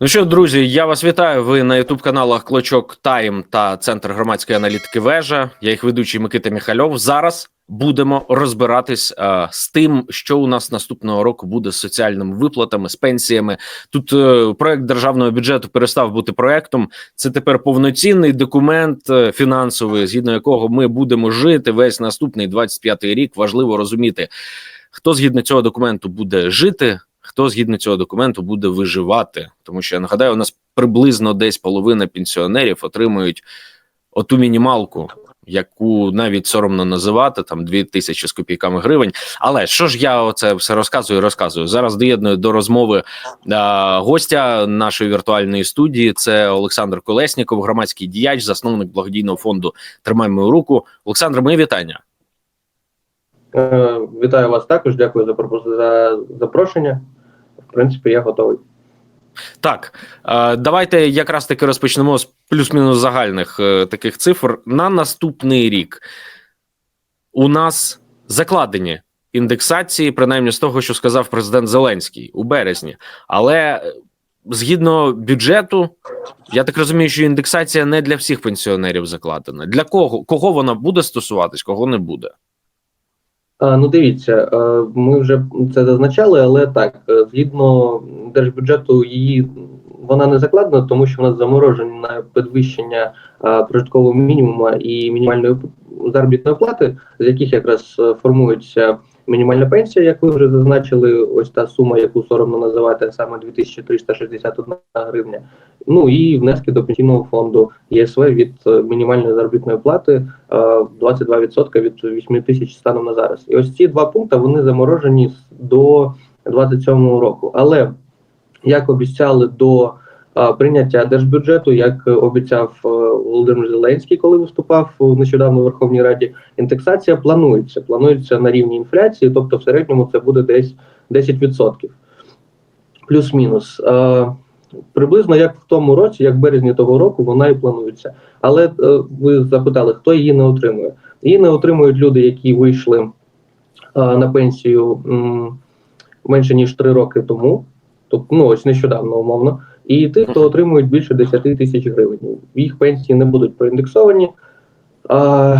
Ну що, друзі, я вас вітаю. Ви на ютуб каналах Клочок Тайм та Центр громадської аналітики Вежа. Я їх ведучий Микита Міхальов. Зараз будемо розбиратись е, з тим, що у нас наступного року буде з соціальними виплатами, з пенсіями. Тут е, проект державного бюджету перестав бути проектом. Це тепер повноцінний документ е, фінансовий, згідно якого ми будемо жити весь наступний 25-й рік. Важливо розуміти, хто згідно цього документу буде жити. Хто згідно цього документу буде виживати, тому що я нагадаю, у нас приблизно десь половина пенсіонерів отримують оту мінімалку, яку навіть соромно називати там 2 тисячі з копійками гривень. Але що ж я оце все розказую? Розказую зараз. Доєдную до розмови а, гостя нашої віртуальної студії. Це Олександр Колесніков, громадський діяч, засновник благодійного фонду Тримай мою руку. Олександр, мої вітання. Е, Вітаю вас також. Дякую за запрошення. Принципі, я готовий. Так, давайте якраз таки розпочнемо з плюс-мінус загальних е, таких цифр. На наступний рік у нас закладені індексації, принаймні з того, що сказав президент Зеленський у березні. Але е, згідно бюджету, я так розумію, що індексація не для всіх пенсіонерів закладена. Для кого кого вона буде стосуватись, кого не буде? Ну дивіться, е, ми вже це зазначали, але так, е, згідно держбюджету, її вона не закладена, тому що в нас заморожені на підвищення прожиткового мінімуму і мінімальної заробітної плати, з яких якраз формуються формується мінімальна пенсія, як ви вже зазначили, ось та сума, яку соромно називати, саме 2361 гривня. Ну і внески до пенсійного фонду ЄСВ від е, мінімальної заробітної плати е, 22% від 8 тисяч станом на зараз. І ось ці два пункти вони заморожені до 27 року. Але як обіцяли до е, прийняття держбюджету, як е, обіцяв е, Володимир Зеленський, коли виступав нещодавно у Верховній Раді, індексація планується. Планується на рівні інфляції, тобто в середньому це буде десь 10%. Плюс-мінус. Приблизно як в тому році, як в березні того року, вона і планується. Але е, ви запитали, хто її не отримує? Її не отримують люди, які вийшли на пенсію менше ніж 3 роки тому, тобто ну ось нещодавно, умовно, і ті, хто отримують більше 10 тисяч гривень. Їх пенсії не будуть проіндексовані. А,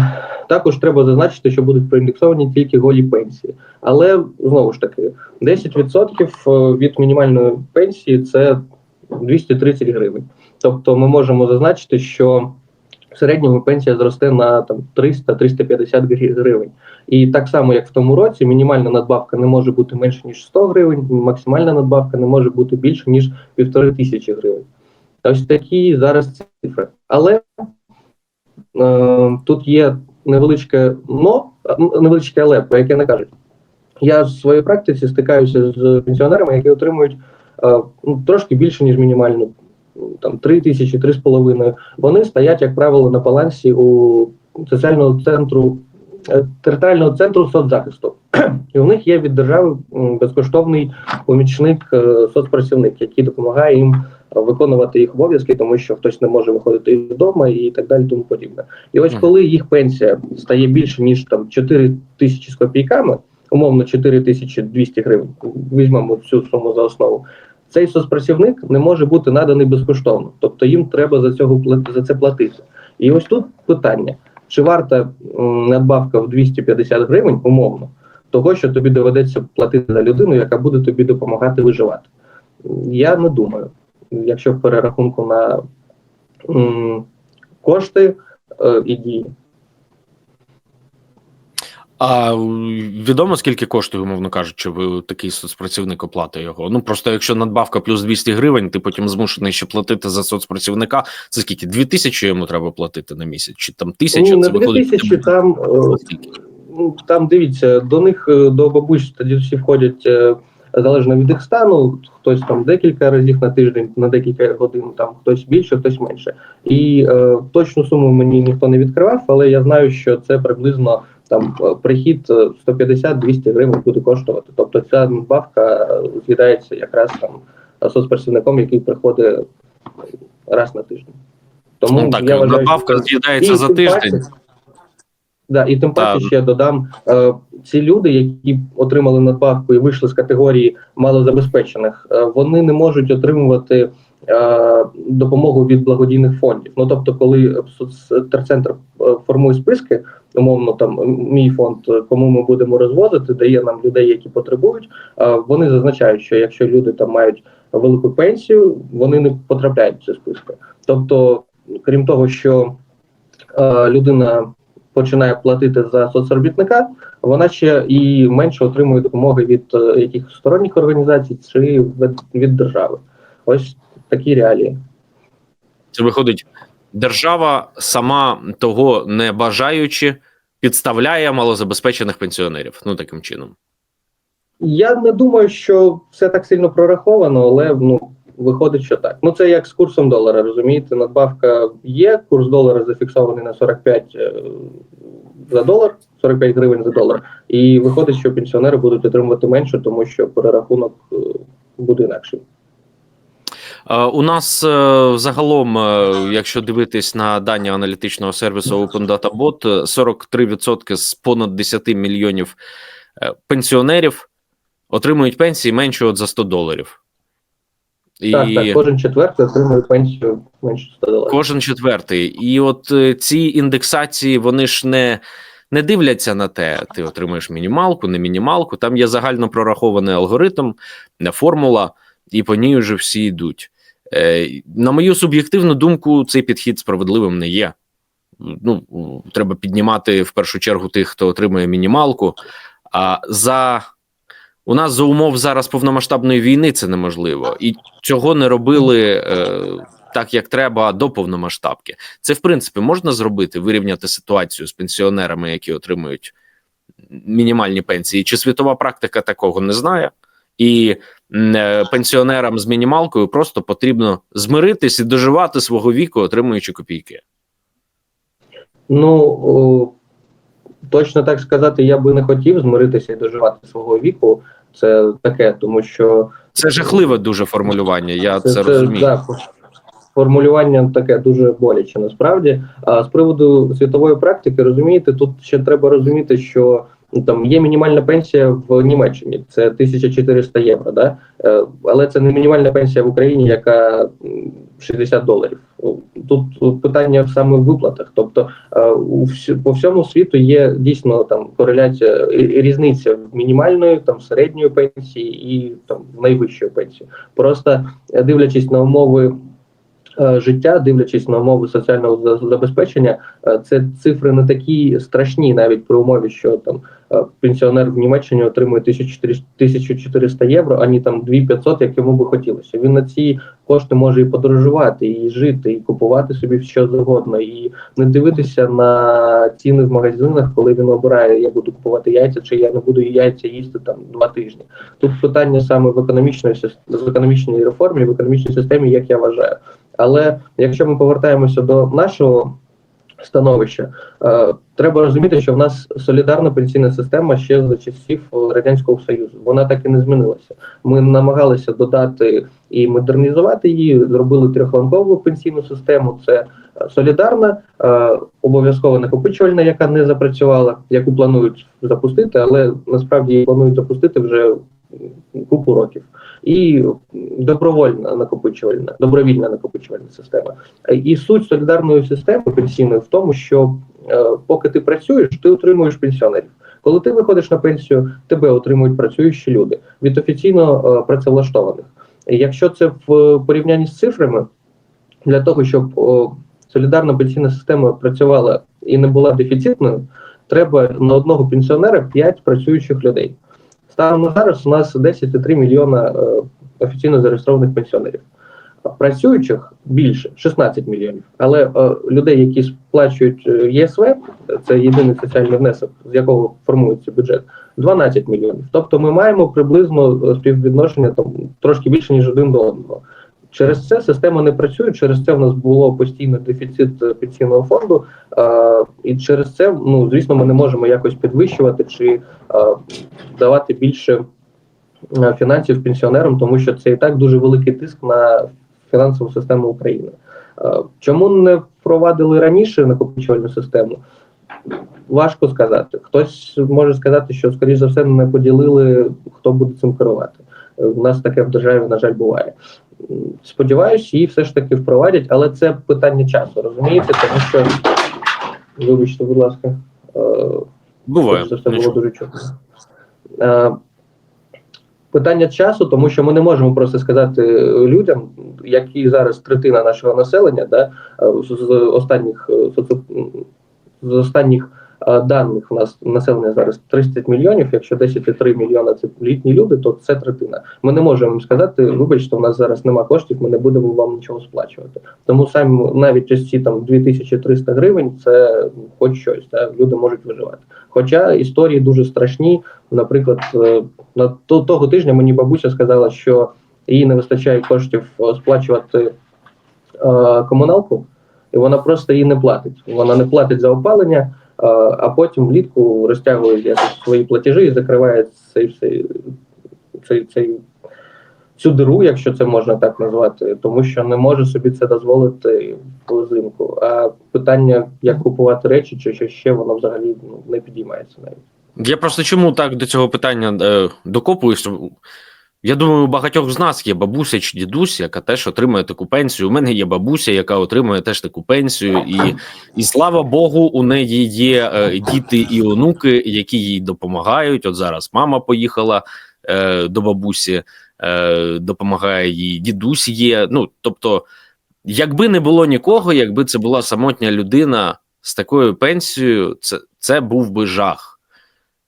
також треба зазначити, що будуть проіндексовані тільки голі пенсії. Але знову ж таки, 10% від мінімальної пенсії це 230 гривень. Тобто ми можемо зазначити, що в середньому пенсія зросте на там 300-350 гривень. І так само, як в тому році, мінімальна надбавка не може бути менше ніж 100 гривень, максимальна надбавка не може бути більше ніж півтори тисячі гривень. Ось такі зараз цифри. Але е, тут є невеличке но, невеличке але, про яке не кажуть. Я в своїй практиці стикаюся з пенсіонерами, які отримують е, ну, трошки більше, ніж мінімальну, там 3 тисячі, 3,5. Вони стоять, як правило, на балансі у соціального центру, е, територіального центру соцзахисту. І у них є від держави безкоштовний помічник, е, соцпрацівник, який допомагає їм е, виконувати їх обов'язки, тому що хтось не може виходити із дому і так далі, тому подібне. І ось коли їх пенсія стає більше ніж там 4 тисячі з копійками, умовно 4200 гривень, візьмемо цю суму за основу. Цей соцпрацівник не може бути наданий безкоштовно, тобто їм треба за цього за це платити. І ось тут питання: чи варта надбавка в 250 гривень, умовно, того, що тобі доведеться платити за людину, яка буде тобі допомагати виживати? Я не думаю. Якщо в перерахунку на м, кошти е, і дії. А відомо скільки коштує, умовно кажучи, ви такий соцпрацівник оплати його? Ну просто якщо надбавка плюс 200 гривень, ти потім змушений ще платити за соцпрацівника. Це скільки? Дві тисячі йому треба платити на місяць? Чи там тисяча? Ні, це виходить 2000 там, е, Ну, там дивіться, до них е, до бабусь тоді всі входять е, залежно від їх стану. Хтось там декілька разів на тиждень, на декілька годин, там хтось більше, хтось менше. І е, точну суму мені ніхто не відкривав, але я знаю, що це приблизно там е, прихід е, 150-200 гривень буде коштувати. Тобто ця надбавка е, з'їдається якраз там соцпрацівником, який приходить раз на тиждень. Тому Ну, так, я вважаю, надбавка що- з'їдається за тиждень. паче- Да, і тим паче ще додам е, ці люди, які отримали надбавку і вийшли з категорії малозабезпечених, е, вони не можуть отримувати е, допомогу від благодійних фондів. Ну тобто, коли терцентр е, формує списки, умовно там мій фонд, е, кому ми будемо розвозити, дає нам людей, які потребують. Вони зазначають, що якщо люди там мають велику пенсію, вони не потрапляють в ці списки. Тобто, крім того, що е, людина починає платити за соцробітника, вона ще і менше отримує допомоги від е, якихось сторонніх організацій чи від держави. Ось такі реалії. Це виходить, держава сама того не бажаючи підставляє малозабезпечених пенсіонерів. Ну таким чином. Я не думаю, що все так сильно прораховано, але ну виходить, що так. Ну це як з курсом долара, розумієте, надбавка є. Курс долара зафіксований на 45 е, за долар, 45 гривень за долар. І виходить, що пенсіонери будуть отримувати менше, тому що перерахунок е, буде інакший. Е, У нас е, загалом, е, якщо дивитись на дані аналітичного сервісу Open Data Bot, е, 43% з понад 10 мільйонів пенсіонерів отримують пенсії менше от за 100 доларів. І Так, так, кожен четвертий отримує пенсію менше 100 доларів. кожен четвертий. І от ці індексації вони ж не, не дивляться на те, ти отримуєш мінімалку, не мінімалку. Там є загально прорахований алгоритм, формула, і по ній вже всі йдуть. Е, на мою суб'єктивну думку, цей підхід справедливим не є. Ну, треба піднімати в першу чергу тих, хто отримує мінімалку. А за у нас за умов зараз повномасштабної війни це неможливо, і цього не робили е, так, як треба до повномасштабки. Це в принципі можна зробити, вирівняти ситуацію з пенсіонерами, які отримують мінімальні пенсії. Чи світова практика такого не знає? І пенсіонерам з мінімалкою просто потрібно змиритись і доживати свого віку, отримуючи копійки. Ну точно так сказати, я би не хотів змиритися і доживати свого віку. Це таке, тому що Це жахливе дуже формулювання. Я це, це, розумію. да, формулювання таке дуже боляче насправді. А з приводу світової практики, розумієте, тут ще треба розуміти, що там є мінімальна пенсія в Німеччині, це 1400 євро. Да? Е, Але це не мінімальна пенсія в Україні, яка м, 60 доларів. Тут, тут питання саме в виплатах. Тобто е, по всьому світу є дійсно там кореляція різниця мінімальної, там середньої пенсії і там найвищої пенсії. Просто е, дивлячись на умови життя, дивлячись на умови соціального за- забезпечення, це цифри не такі страшні, навіть при умові, що там пенсіонер в Німеччині отримує 1400 1400 євро, ані там 2500, як йому би хотілося. Він на ці кошти може і подорожувати, і жити, і купувати собі що завгодно, і не дивитися на ціни в магазинах, коли він обирає, я буду купувати яйця, чи я не буду яйця їсти там два тижні. Тут питання саме в економічної в економічній реформі, в економічній системі, як я вважаю. Але якщо ми повертаємося до нашого становища, е, треба розуміти, що в нас солідарна пенсійна система ще за часів е, радянського союзу. Вона так і не змінилася. Ми намагалися додати і модернізувати її, зробили трьохланкову пенсійну систему. Це е, солідарна, обов'язково накопичувальна, яка не запрацювала, яку планують запустити, але насправді її планують запустити вже купу років. І добровольна накопичувальна, добровільна накопичувальна система. Е, І суть солідарної системи пенсійної в тому, що е, поки ти працюєш, ти отримуєш пенсіонерів. Коли ти виходиш на пенсію, тебе отримують працюючі люди від офіційно е, працевлаштованих. Якщо це в порівнянні з цифрами, для того, щоб о, солідарна пенсійна система працювала і не була дефіцитною, треба на одного пенсіонера 5 працюючих людей. Станом на зараз у нас 10,3 мільйона е, офіційно зареєстрованих пенсіонерів. Працюючих більше 16 мільйонів. Але е, людей, які сплачують е, ЄСВ, це єдиний соціальний внесок, з якого формується бюджет, 12 мільйонів. Тобто ми маємо приблизно е, співвідношення там трошки більше ніж один до одного. Через це система не працює. Через це в нас було постійно дефіцит е, пенсійного фонду, е, і через це, ну звісно, ми не можемо якось підвищувати чи е, давати більше е, фінансів пенсіонерам, тому що це і так дуже великий тиск на фінансову систему України. Е, Чому не впровадили раніше накопичувальну систему? Важко сказати. Хтось може сказати, що скоріш за все не поділили, хто буде цим керувати. Е, У нас таке в державі, на жаль, буває. Сподіваюсь, її все ж таки впровадять, але це питання часу, розумієте? Тому що, вибачте, будь ласка, е, Буває. це все було дуже чутно. Е, Питання часу, тому що ми не можемо просто сказати людям, які зараз третина нашого населення, да, е, з, останніх з останніх даних у нас населення зараз 30 мільйонів. Якщо 10,3 мільйона це літні люди, то це третина. Ми не можемо їм сказати, вибачте, у нас зараз нема коштів, ми не будемо вам нічого сплачувати. Тому самі навіть ось ці там 2300 гривень, це ну, хоч щось, да, люди можуть виживати. Хоча історії дуже страшні. Наприклад, е, на то- того тижня мені бабуся сказала, що їй не вистачає коштів е, сплачувати е, комуналку, і вона просто її не платить. Вона не платить за опалення, а потім влітку розтягує якось свої платежі і закриває цей, цей, цей, цей цю диру, якщо це можна так назвати, тому що не може собі це дозволити взимку. А питання, як купувати речі чи що ще, воно взагалі ну, не підіймається навіть. Я просто чому так до цього питання е, докопуюсь? Я думаю, у багатьох з нас є бабуся чи дідусь, яка теж отримує таку пенсію. У мене є бабуся, яка отримує теж таку пенсію, і, і слава Богу, у неї є е, діти і онуки, які їй допомагають. От зараз мама поїхала е, до бабусі, е, допомагає їй, дідусь є. Ну тобто, якби не було нікого, якби це була самотня людина з такою пенсією, це, це був би жах.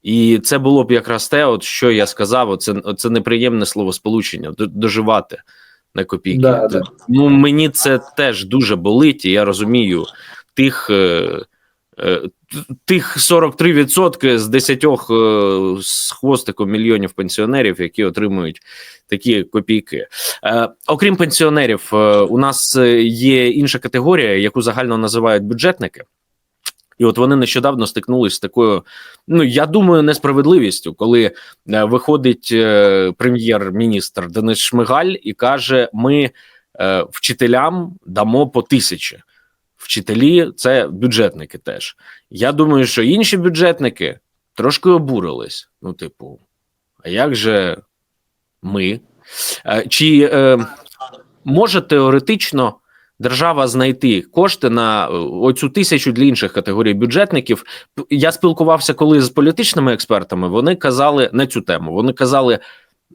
І це було б якраз те, от що я сказав, оце, оце неприємне словосполучення до- доживати на копійки. Да, да. Ну мені це теж дуже болить, і я розумію тих, е, е, тих 43% з 10 е, з хвостиком мільйонів пенсіонерів, які отримують такі копійки. Е, окрім пенсіонерів, е, у нас є інша категорія, яку загально називають бюджетники. І от вони нещодавно стикнулися з такою, ну я думаю, несправедливістю, коли е, виходить е, прем'єр-міністр Денис Шмигаль і каже: ми е, вчителям дамо по тисячі. Вчителі це бюджетники теж. Я думаю, що інші бюджетники трошки обурились. Ну, типу, а як же ми? Чи е, може теоретично держава знайти кошти на е, оцю тисячу для інших категорій бюджетників? Я спілкувався коли з політичними експертами. Вони казали на цю тему. Вони казали: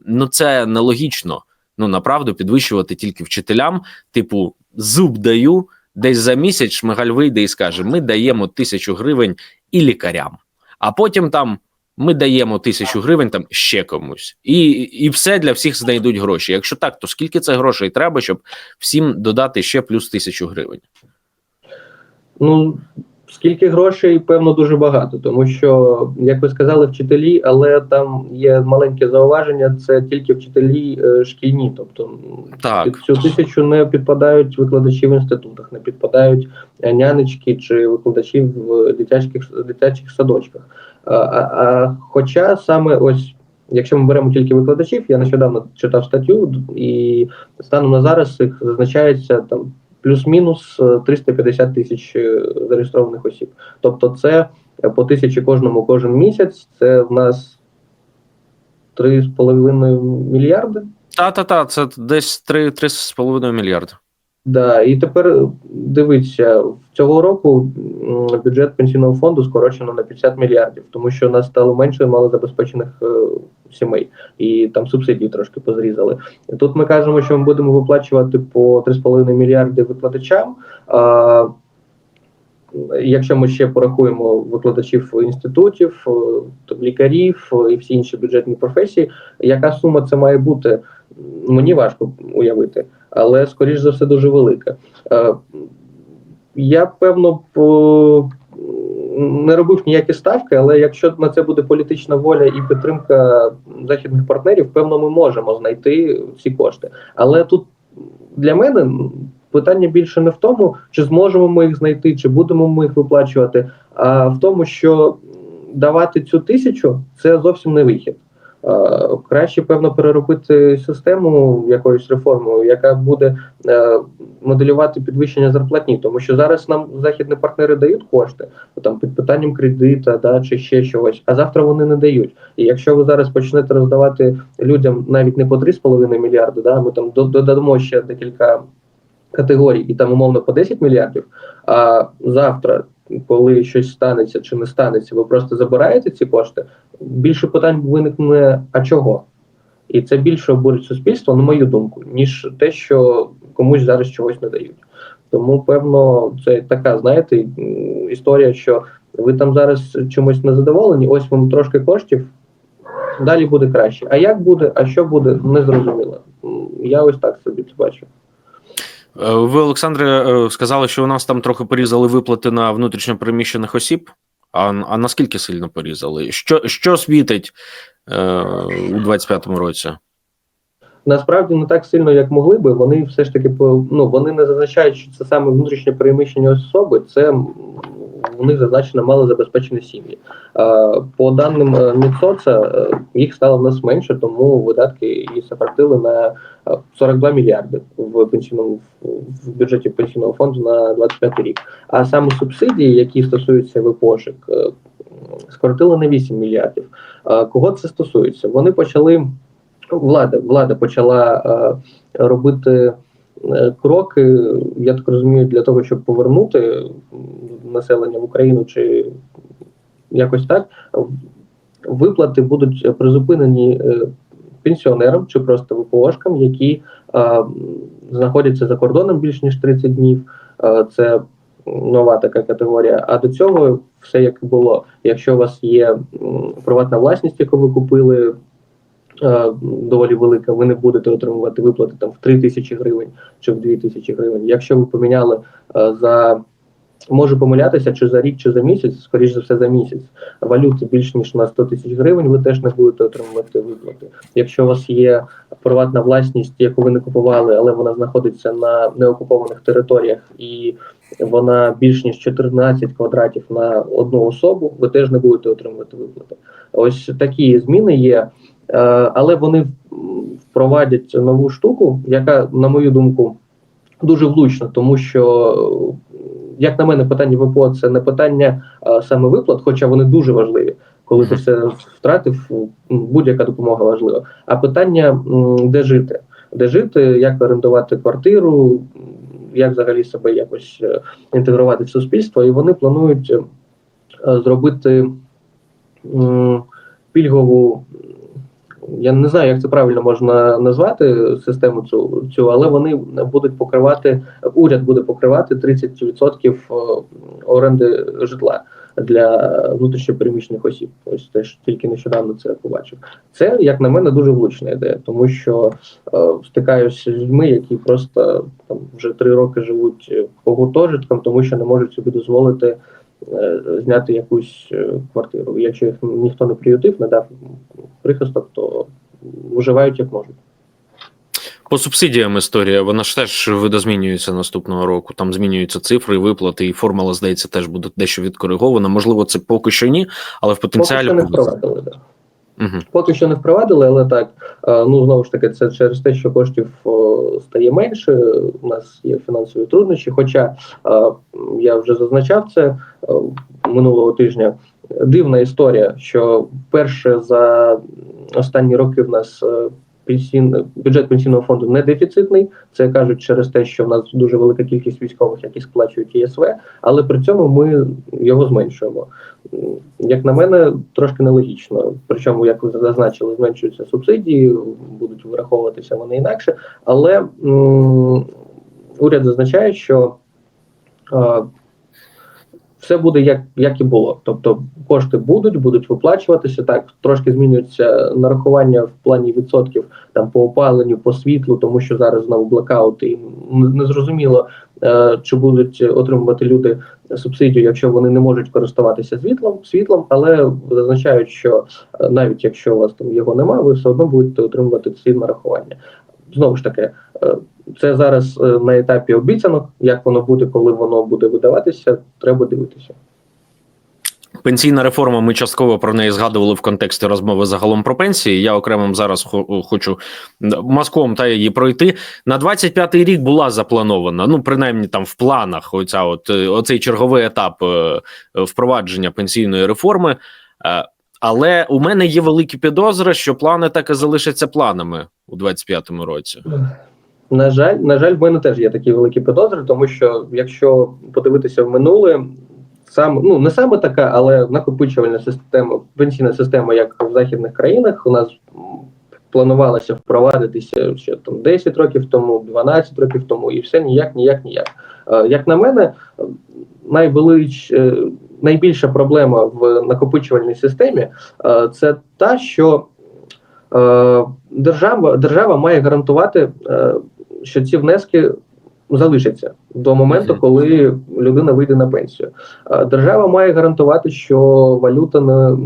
ну це нелогічно. Ну направду підвищувати тільки вчителям. Типу, зуб даю. Десь за місяць Шмигаль вийде і скаже: ми даємо тисячу гривень і лікарям, а потім там ми даємо тисячу гривень там ще комусь, і, і все для всіх знайдуть гроші. Якщо так, то скільки це грошей треба, щоб всім додати ще плюс тисячу гривень? Ну скільки грошей, певно, дуже багато, тому що, як ви сказали, вчителі, але там є маленьке зауваження: це тільки вчителі е, шкільні, тобто Так. під цю тисячу не підпадають викладачі в інститутах, не підпадають е, нянечки чи викладачі в дитячих дитячих садочках. А, а, а хоча саме ось. Якщо ми беремо тільки викладачів, я нещодавно читав статтю, і станом на зараз їх зазначається там плюс-мінус е, 350 тисяч е, зареєстрованих осіб. Тобто, це е, по тисячі кожному кожен місяць. Це в нас 3,5 мільярди. Та, та, та, це десь 3, 3,5 мільярда. Да, і тепер дивіться, цього року бюджет пенсійного фонду скорочено на 50 мільярдів, тому що нас стало менше малозабезпечених е, сімей, і там субсидії трошки позрізали. Тут ми кажемо, що ми будемо виплачувати по 3,5 мільярди викладачам. А, Якщо ми ще порахуємо викладачів інститутів, е, лікарів е, і всі інші бюджетні професії, яка сума це має бути, мені важко уявити але скоріш за все дуже велика. Е, Я певно по не робив ніякі ставки, але якщо на це буде політична воля і підтримка західних партнерів, певно, ми можемо знайти ці кошти. Але тут для мене питання більше не в тому, чи зможемо ми їх знайти, чи будемо ми їх виплачувати, а в тому, що давати цю тисячу це зовсім не вихід. Е, Краще, певно, переробити систему якоюсь реформою, яка буде е, моделювати підвищення зарплатні, тому що зараз нам західні партнери дають кошти там під питанням кредита, да чи ще чогось, а завтра вони не дають. І якщо ви зараз почнете роздавати людям навіть не по 3,5 мільярди, да ми там до- додамо ще декілька категорій, і там умовно по 10 мільярдів. А завтра, коли щось станеться чи не станеться, ви просто забираєте ці кошти. Більше питань виникне, а чого? І це більше обурить суспільство, на мою думку, ніж те, що комусь зараз чогось не дають. Тому, певно, це така, знаєте, історія, що ви там зараз чомусь не задоволені, ось вам трошки коштів, далі буде краще. А як буде, а що буде, не зрозуміло. Я ось так собі це бачу. Е, Ви, Олександре, е, сказали, що у нас там трохи порізали виплати на внутрішньопереміщених осіб. А, а наскільки сильно порізали? Що, що світить е, у 25-му році? Насправді не так сильно, як могли би. Вони все ж таки ну вони не зазначають, що це саме внутрішнє переміщення особи. Це у них зазначено малозабезпечені сім'ї. Е, По даним е, Мінсоца, е, їх стало в нас менше, тому видатки і сократили на е, 42 мільярди в пенсійному в бюджеті пенсійного фонду на 25 рік. А саме субсидії, які стосуються ВПОшек, е, скоротили на 8 мільярдів. Е, Кого це стосується? Вони почали влада, влада почала е, робити е, кроки, я так розумію, для того, щоб повернути населення в Україну чи якось так. Виплати будуть призупинені е, пенсіонерам чи просто ВПОшкам, які знаходяться за кордоном більш ніж 30 днів. Це нова така категорія. А до цього все як було. Якщо у вас є приватна власність, яку ви купили доволі велика, ви не будете отримувати виплати там в 3 тисячі гривень чи в 2 тисячі гривень. Якщо ви поміняли е, за можу помилятися, чи за рік, чи за місяць, скоріш за все за місяць, валюти більш ніж на 100 тисяч гривень, ви теж не будете отримувати виплати. Якщо у вас є приватна власність, яку ви не купували, але вона знаходиться на неокупованих територіях і вона більш ніж 14 квадратів на одну особу, ви теж не будете отримувати виплати. Ось такі зміни є. Е, але вони впровадять нову штуку, яка, на мою думку, дуже влучна, тому що, як на мене, питання ВПО це не питання саме виплат, хоча вони дуже важливі. Коли ти все втратив, будь-яка допомога важлива. А питання, де жити, де жити, як орендувати квартиру, як взагалі себе якось е, інтегрувати в суспільство, і вони планують е, зробити пільгову. Я не знаю, як це правильно можна назвати систему цю, цю, але вони будуть покривати, уряд буде покривати 30% оренди житла для внутрішньопереміщених осіб. Ось теж тільки нещодавно це побачив. Це, як на мене, дуже влучна ідея, тому що е, стикаюся з людьми, які просто там вже три роки живуть по гуртожиткам, тому що не можуть собі дозволити е, зняти якусь е, квартиру. Якщо їх ніхто не приютив, не дав прихисток, то виживають як можуть. По субсидіям історія, вона ж теж видозмінюється наступного року. Там змінюються цифри, виплати, і формула, здається, теж буде дещо відкоригована. Можливо, це поки що ні, але в потенціалі Поки що не впровадили, да. Угу. Поки що не впровадили, але так. е, Ну знову ж таки, це через те, що коштів о, стає менше. У нас є фінансові труднощі. Хоча е, я вже зазначав це е, минулого тижня. Дивна історія, що перше за останні роки в нас е, пенсійн, бюджет пенсійного фонду не дефіцитний. Це кажуть через те, що в нас дуже велика кількість військових, які сплачують ЄСВ, але при цьому ми його зменшуємо. Як на мене, трошки нелогічно. Причому, як ви зазначили, зменшуються субсидії, будуть враховуватися вони інакше. Але м, уряд зазначає, що е, все буде як, як і було. Тобто кошти будуть, будуть виплачуватися. Так трошки змінюються нарахування в плані відсотків там по опаленню, по світлу, тому що зараз знову блекаути, і незрозуміло, е, чи будуть отримувати люди субсидію, якщо вони не можуть користуватися світлом, світлом, але зазначають, що е, навіть якщо у вас там його немає, ви все одно будете отримувати ці нарахування. Знову ж таки, це зараз е, на етапі обіцянок. Як воно буде, коли воно буде видаватися, треба дивитися. Пенсійна реформа. Ми частково про неї згадували в контексті розмови загалом про пенсії. Я окремим зараз хо- хочу мазком та її пройти. На 25-й рік була запланована. Ну принаймні там в планах. Оця от е, оцей черговий етап е, впровадження пенсійної реформи. Е, Але у мене є великі підозри, що плани так і залишаться планами у 25-му році. На жаль, на жаль, в мене теж є такі великі підозри, тому що якщо подивитися в минуле, сам ну не саме така, але накопичувальна система, пенсійна система, як в західних країнах, у нас планувалося впровадитися ще там 10 років тому, 12 років тому, і все ніяк, ніяк, ніяк. Е, Як на мене, найвелич, е, найбільша проблема в накопичувальній системі е, це та, що держава, держава має гарантувати, що ці внески залишаться до моменту, коли людина вийде на пенсію. Держава має гарантувати, що валюта не,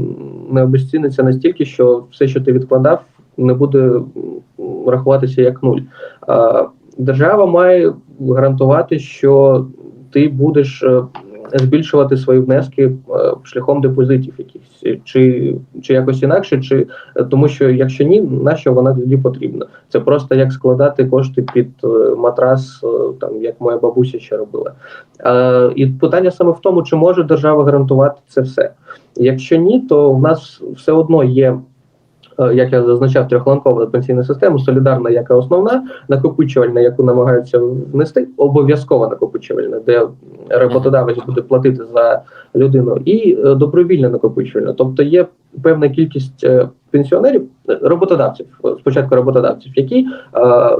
не обезціниться настільки, що все, що ти відкладав, не буде рахуватися як нуль. Держава має гарантувати, що ти будеш е, збільшувати свої внески е, шляхом депозитів, якихось чи, чи якось інакше, чи е, тому, що якщо ні, на що вона тоді потрібна? Це просто як складати кошти під е, матрас, там як моя бабуся ще робила. Е, і питання саме в тому, чи може держава гарантувати це все. Якщо ні, то в нас все одно є. Е, Як я зазначав, трьохланкова пенсійна система, солідарна, яка основна, накопичувальна, яку намагаються внести, обов'язкова накопичувальна, де роботодавець буде платити за людину, і е, добровільна накопичувальна. Тобто є певна кількість е, пенсіонерів, роботодавців, спочатку роботодавців, які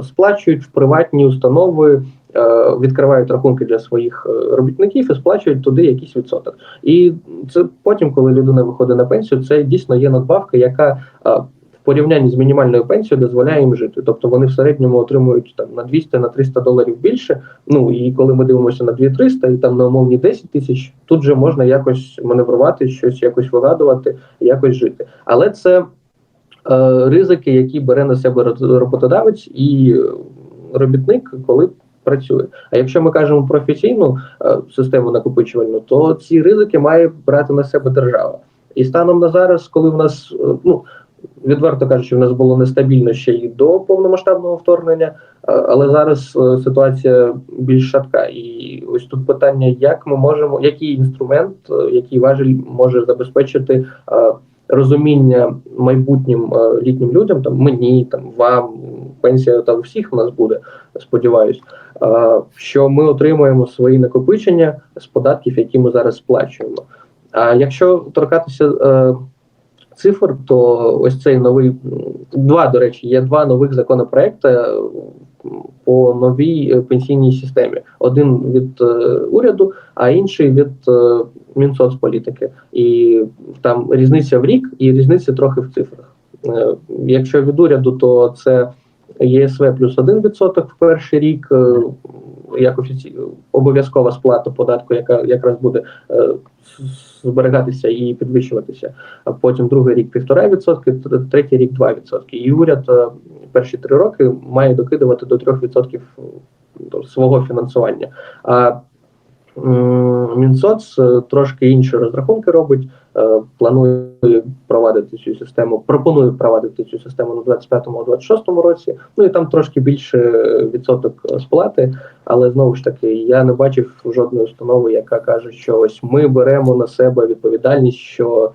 сплачують в приватні установи. Е, Відкривають рахунки для своїх е, робітників і сплачують туди якийсь відсоток. І це потім, коли людина виходить на пенсію, це дійсно є надбавка, яка е, в порівнянні з мінімальною пенсією дозволяє їм жити. Тобто вони в середньому отримують там на 200 на 300 доларів більше. Ну і коли ми дивимося на 2300 і там на умовні 10 тисяч, тут же можна якось маневрувати, щось якось вигадувати, якось жити. Але це ризики, які бере на себе роботодавець і робітник, коли працює. А якщо ми кажемо про офіційну е, систему накопичувальну, то ці ризики має брати на себе держава. І станом на зараз, коли в нас е, ну відверто кажучи, в нас було нестабільно ще й до повномасштабного вторгнення, е, але зараз ситуація більш шатка. І ось тут питання, як ми можемо, який інструмент, який важель може забезпечити розуміння майбутнім літнім людям, там мені, там вам, пенсія та всіх у нас буде, сподіваюсь, е, що ми отримуємо свої накопичення з податків, які ми зараз сплачуємо. А якщо торкатися е, цифр, то ось цей новий два, до речі, є два нових законопроекти е, по новій пенсійній системі. Один від уряду, а інший від Мінсоцполітики. І там різниця в рік і різниця трохи в цифрах. Якщо від уряду, то це ЄСВ плюс 1% в перший рік, е, як офіці... обов'язкова сплата податку, яка якраз буде е, зберігатися і підвищуватися. А потім другий рік 1,5%, третій рік 2%. І уряд е, перші три роки має докидувати до 3% свого фінансування. А Мінсоц трошки інші розрахунки робить, планує провадити цю систему, пропонує провадити цю систему на 25-26 році. Ну і там трошки більше е, відсоток сплати. Але знову ж таки, я не бачив жодної установи, яка каже, що ось ми беремо на себе відповідальність, що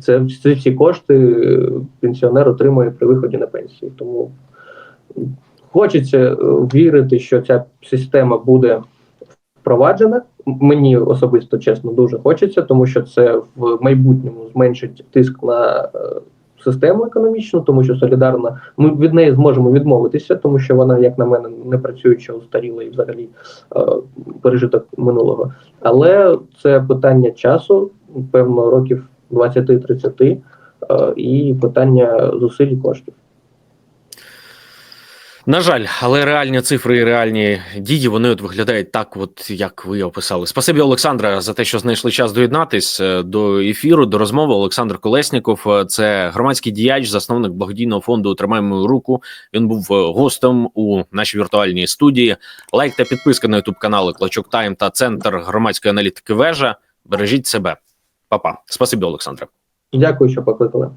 це ці всі кошти е, пенсіонер отримує при виході на пенсію. Тому хочеться е, вірити, що ця система буде впроваджена. Мені особисто чесно дуже хочеться, тому що це в майбутньому зменшить тиск на е, систему економічну, тому що солідарна ми від неї зможемо відмовитися, тому що вона, як на мене, не працююча, устаріла і взагалі е, пережиток минулого. Але це питання часу, певно, років 20-30, е, і питання зусиль і коштів. На жаль, але реальні цифри і реальні дії вони от виглядають так, от як ви описали. Спасибі, Олександра, за те, що знайшли час доєднатись е, до ефіру, до розмови. Олександр Колесніков, е, це громадський діяч, засновник благодійного фонду «Тримай мою руку. Він був е, гостем у нашій віртуальній студії. Лайк та підписка на ютуб канали Клочок Тайм та Центр громадської аналітики Вежа. Бережіть себе. Па-па. Спасибі, Олександре. Дякую, що покликали.